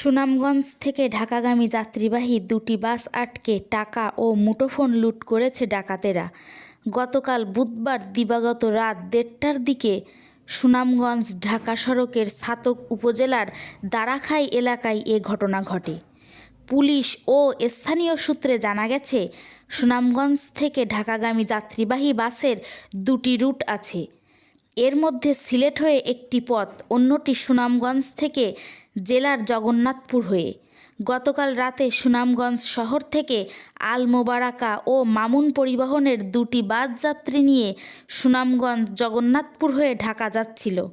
সুনামগঞ্জ থেকে ঢাকাগামী যাত্রীবাহী দুটি বাস আটকে টাকা ও মুঠোফোন লুট করেছে ডাকাতেরা। গতকাল বুধবার দিবাগত রাত দেড়টার দিকে সুনামগঞ্জ ঢাকা সড়কের ছাতক উপজেলার দারাখাই এলাকায় এ ঘটনা ঘটে। পুলিশ ও স্থানীয় সূত্রে জানা গেছে, সুনামগঞ্জ থেকে ঢাকাগামী যাত্রীবাহী বাসের দুটি রুট আছে। এর মধ্যে সিলেট হয়ে একটি পথ, অন্যটি সুনামগঞ্জ থেকে জেলার জগন্নাথপুর হয়ে। গতকাল রাতে সুনামগঞ্জ শহর থেকে আল মোবারাকা ও মামুন পরিবহনের দুটি বাস যাত্রী নিয়ে সুনামগঞ্জ জগন্নাথপুর হয়ে ঢাকা যাচ্ছিল।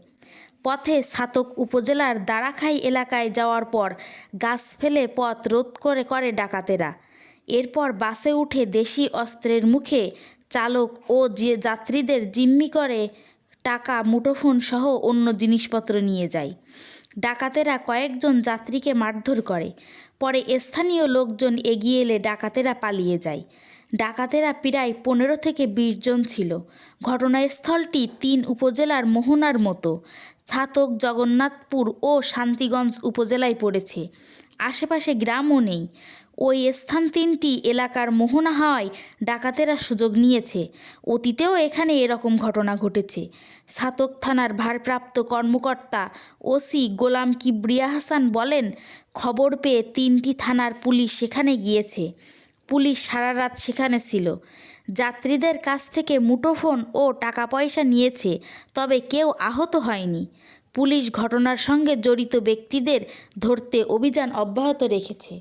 পথে ছাতক উপজেলার দারাখাই এলাকায় যাওয়ার পর গাছ ফেলে পথ রোধ করে করে ডাকাতেরা। এরপর বাসে উঠে দেশি অস্ত্রের মুখে চালক ও যে যাত্রীদের জিম্মি করে টাকা, মুঠোফোন সহ অন্য জিনিসপত্র নিয়ে যায়। ডাকাতেরা কয়েকজন যাত্রীকে মারধর করে। পরে স্থানীয় লোকজন এগিয়ে এলে ডাকাতেরা পালিয়ে যায়। ডাকাতেরা প্রায় পনেরো থেকে বিশ জন ছিল। ঘটনাস্থলটি তিন উপজেলার মোহনার মতো। ছাতক, জগন্নাথপুর ও শান্তিগঞ্জ উপজেলায় পড়েছে। আশেপাশে গ্রামও নেই। ওই স্থান তিনটি এলাকার মোহনা হওয়ায় ডাকাতেরা সুযোগ নিয়েছে। অতীতেও এখানে এরকম ঘটনা ঘটেছে। ছাতক থানার ভারপ্রাপ্ত কর্মকর্তা ওসি গোলাম কিবরিয়া হাসান বলেন, খবর পেয়ে তিনটি থানার পুলিশ সেখানে গিয়েছে। পুলিশ সারা রাত সেখানে ছিল। যাত্রীদের কাছ থেকে মুঠোফোন ও টাকা পয়সা নিয়েছে, তবে কেউ আহত হয়নি। পুলিশ ঘটনার সঙ্গে জড়িত ব্যক্তিদের ধরতে অভিযান অব্যাহত রেখেছে।